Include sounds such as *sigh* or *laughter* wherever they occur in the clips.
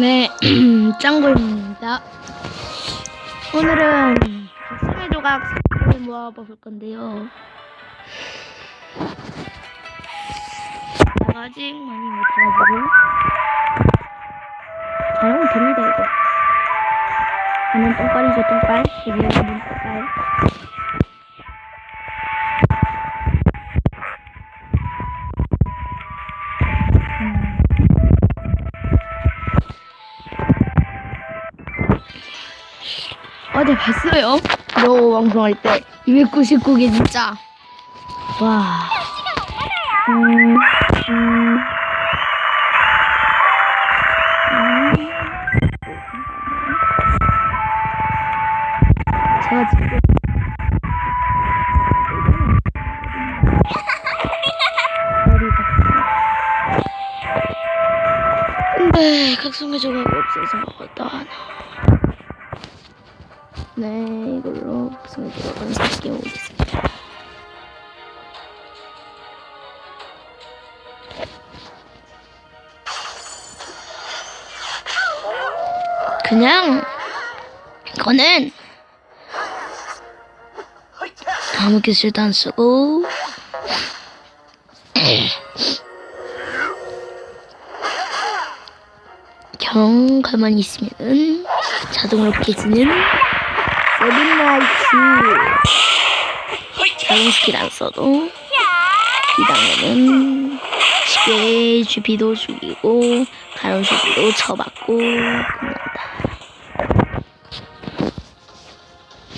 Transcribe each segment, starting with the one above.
네, *clears throat* 짱구입니다. 오늘은 생일 조각 을 모아볼 건데요. 아직 많이 못해가지고 잘하면 됩니다 이거. 저는 똥깔이죠 똥깔. 여기 있는 어제 봤어요? 너 방송할 때 299개 진짜 와 음, 음. 음. 제가 지금 근데 각성의 조각이 없어서 어떠하나 네, 이걸로 조각은 3개 오겠습니다. 그냥 이거는 아무 기술도 안 쓰고 *clears throat* 경 가만히 있으면은 자동으로 깨지는 세븐라이트 자동 스킬 안 써도 이당에는 쉽게 주비도 죽이고 가로 주비도 쳐받고 끝난다.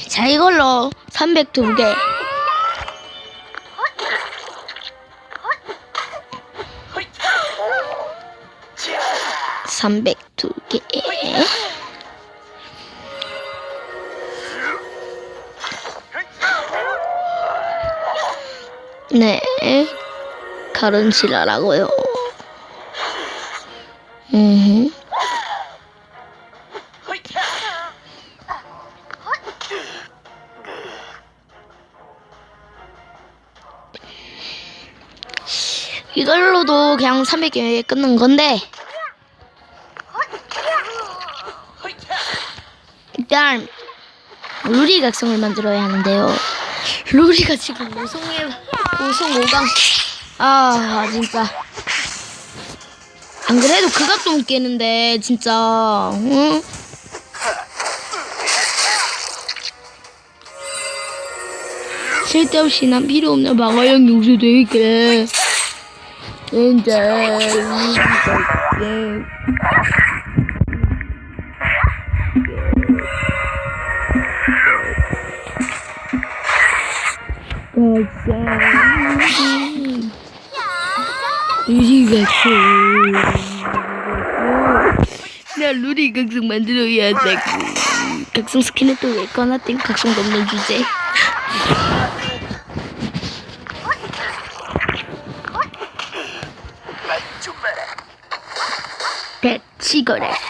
자 이걸로 302개. 302개 네, 가른치라라고요. 음. 이걸로도 그냥 300개 끊는 건데 일단 루리 각성을 만들어야 하는데요. 루리가 지금 5성에 5성 5강. 아 진짜. 안 그래도 그 각도 못 깨는데 진짜. 응? 쓸데없이 난 필요 없는 방어형 용수 되게 루리가 게 루리 각성 나 루리 각성 만들어야 되고 각성 스킨은 또왜 꺼놨던 각성도 없는 주제? 배치거래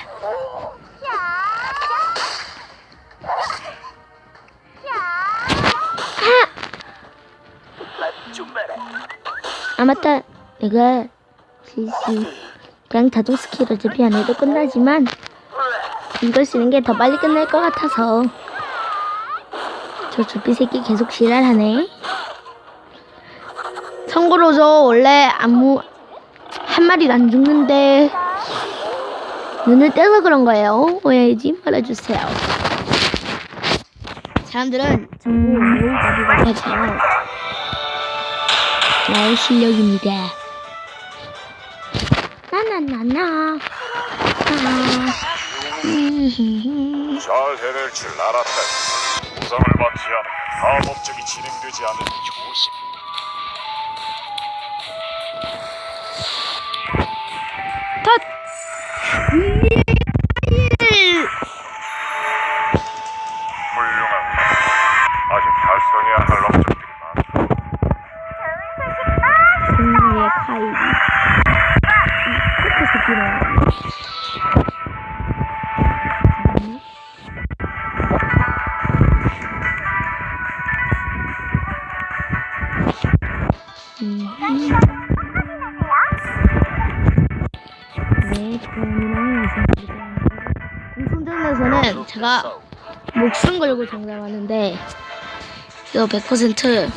아 맞다 내가 실수 그냥 자동 스킬 어차피 안 해도 끝나지만 이걸 쓰는 게 더 빨리 끝날 것 같아서 저 주피 새끼 계속 지랄하네. 참고로 저 원래 아무 한 마리도 안 죽는데 눈을 떼서 그런 거예요. 오해하지 말아주세요. 사람들은 전부 매우 가지고 하지만 나의 실력입니다. 나나나나. 잘 해낼 줄 알았다. 부상을 받지 않아 다음 업적이 진행되지 않은 조심. 덧. 네. 이상입니다. 인터넷에서는 제가 목숨 걸고 장담하는데 이거 100%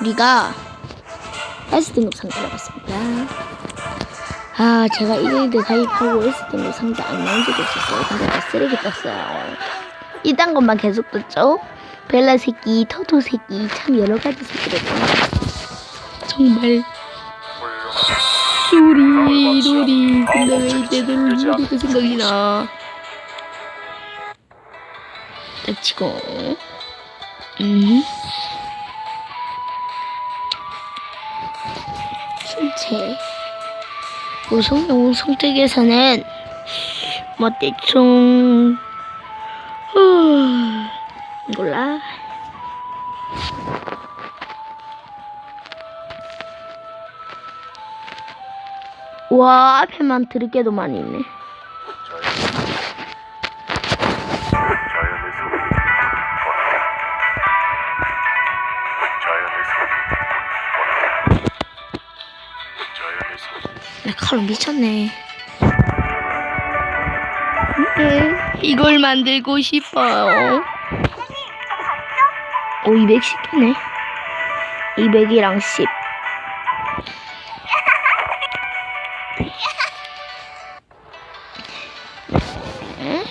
우리가 S등급 상자 잡았습니다. 아 제가 1일대 가입하고 S등급 상자 안 나온 적이 있었어요. 근데 다 쓰레기 떴어요. 이딴 것만 계속 떴죠. 벨라 새끼, 터토 새끼 참 여러 가지 떴어요. 정말 놀이 놀이 근데 왜 이때 놀이 놀이가 생각이 나. 딱 치고. 음. 순체 우승 우승택에서는 뭐 대충. 후. 몰라 와 앞에만 들을 게도 많이 있네 나 칼로 미쳤네. 네, 이걸 만들고 싶어요. 오, 210개네. 200이랑 10. 응?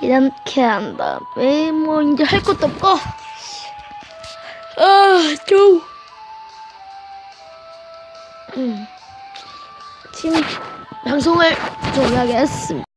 이렇게 한 다음에 뭐 이제 할 것도 없고 아, 좀 음. 지금 방송을 종료하겠습니다.